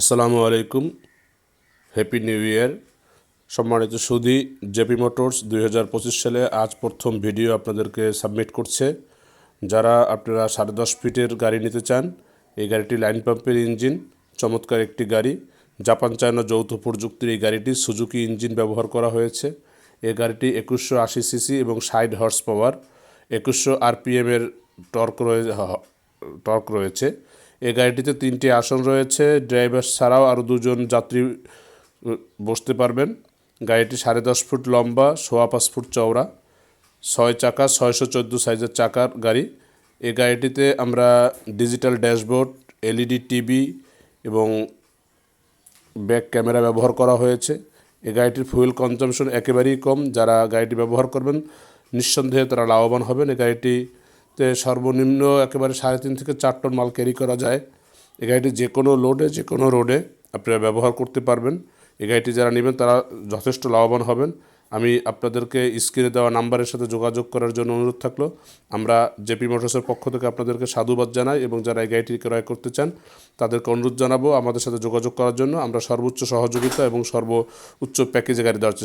আসসালামু আলাইকুম। Happy new year সম্মানিত সুধি জেপি মোটরস দুই হাজার পঁচিশ সালে আজ প্রথম ভিডিও আপনাদেরকে সাবমিট করছে। যারা আপনারা সাড়ে দশ ফিটের গাড়ি নিতে চান, এই গাড়িটি লাইন পাম্পের ইঞ্জিন, চমৎকার একটি গাড়ি। জাপান, চায়না যৌথ প্রযুক্তির এই গাড়িটি সুজুকি ইঞ্জিন ব্যবহার করা হয়েছে। এই গাড়িটি একুশশো আশি সিসি এবং ষাট হর্স পাওয়ার। একুশশো আরপিএমের টর্ক রয়েছে টর্ক রয়েছে। এই গাড়িটিতে তিনটি আসন রয়েছে। ড্রাইভার ছাড়াও আরও দুজন যাত্রী বসতে পারবেন। গাড়িটি সাড়ে দশ ফুট লম্বা, সোয়া পাঁচ ফুট চওড়া, ছয় চাকা, ছয়শো চোদ্দ সাইজের চাকার গাড়ি। এই গাড়িটিতে আমরা ডিজিটাল ড্যাশবোর্ড, এলইডি টিভি এবং ব্যাক ক্যামেরা ব্যবহার করা হয়েছে। এই গাড়িটির ফুয়েল কনজামশন একেবারেই কম। যারা গাড়িটি ব্যবহার করবেন, নিঃসন্দেহে তারা লাভবান হবেন। এই গাড়িটিতে সর্বনিম্ন একেবারে সাড়ে তিন থেকে চার টন মাল ক্যারি করা যায়। এই গাড়িটি যে কোনো লোডে যে কোনো রোডে আপনারা ব্যবহার করতে পারবেন। এই গাড়িটি যারা নেবেন তারা যথেষ্ট লাভবান হবেন। আমি আপনাদেরকে স্ক্রিনে দেওয়া নাম্বারের সাথে যোগাযোগ করার জন্য অনুরোধ থাকল। আমরা জেপি মোটরসের পক্ষ থেকে আপনাদেরকে সাধুবাদ জানাই এবং যারা এই গাড়িটি ক্রয় করতে চান তাদেরকে অনুরোধ জানাব আমাদের সাথে যোগাযোগ করার জন্য। আমরা সর্বোচ্চ সহযোগিতা এবং সর্বোচ্চ প্যাকেজে গাড়ি দেওয়ার